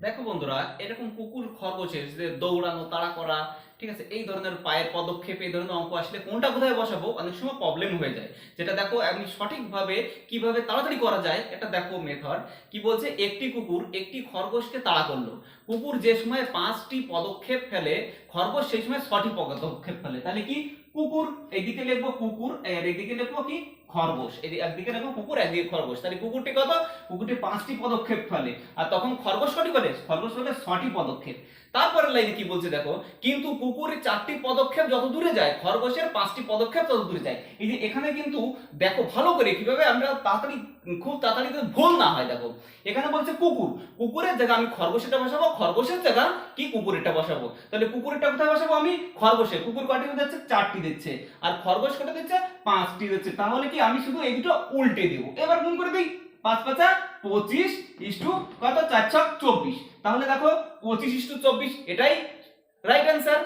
দেখো বন্ধুরা এরকম কুকুর খরগোশের যে দৌড়ানো তাড়া করা ঠিক আছে? এই ধরনের পায়ের পদক্ষেপ, এই ধরনের অঙ্ক আসলে কোনটা কোথায় বসাবো? অনেক সময় প্রবলেম হয়ে যায়। যেটা দেখো, আমি সঠিকভাবে কীভাবে তাড়াতাড়ি করা যায়, এটা দেখো মেথড কি বলছে? একটি কুকুর একটি খরগোশকে তাড়া করল। কুকুর যে সময় পাঁচটি পদক্ষেপ ফেলে, খরগোশ সেই সময় ছটি পদক্ষেপ ফেলে। তাহলে কি? কুকুর, এইদিকে লিখব কুকুর, আর এইদিকে লিখব কি? খরগোশ। একদিকে লিখব কুকুর, একদিকে খরগোশ। তাহলে কুকুরটি কত? কুকুরটি পাঁচটি পদক্ষেপ ফেলে। আর তখন খরগোশ কটি করে? খরগোশ ফেলে ছটি পদক্ষেপ। তারপরে লাইনে কি বলছে দেখো? কিন্তু কুকুরের চারটি পদক্ষেপ যত দূরে যায়, খরগোশের পাঁচটি পদক্ষেপ তত দূরে যায়। এই যে এখানে কিন্তু দেখো ভালো করে কীভাবে আমরা তাড়াতাড়ি, খুব তাড়াতাড়ি ভুল না হয়, দেখো। এখানে বলছে কুকুর। কুকুরের জায়গা আমি খরগোশেরটা বসাবো, খরগোশের জায়গা কি কুকুরেরটা বসাবো? তাহলে কুকুরেরটা কোথায় বসাবো আমি? খরগোশে কুকুর কয়টি দিচ্ছে চারটি দিচ্ছে। আর খরগোশ কটা দিচ্ছে? পাঁচটি দিচ্ছে। তাহলে কি আমি শুধু এই দুটো উল্টে দেবো? এবার গুণ করে দিই। পাঁচ পাঁচা পঁচিশ ইস্টু কত? চার ছক চব্বিশ। তাহলে দেখো, পঁচিশ ইস্টু চব্বিশ, এটাই রাইট অ্যান্সার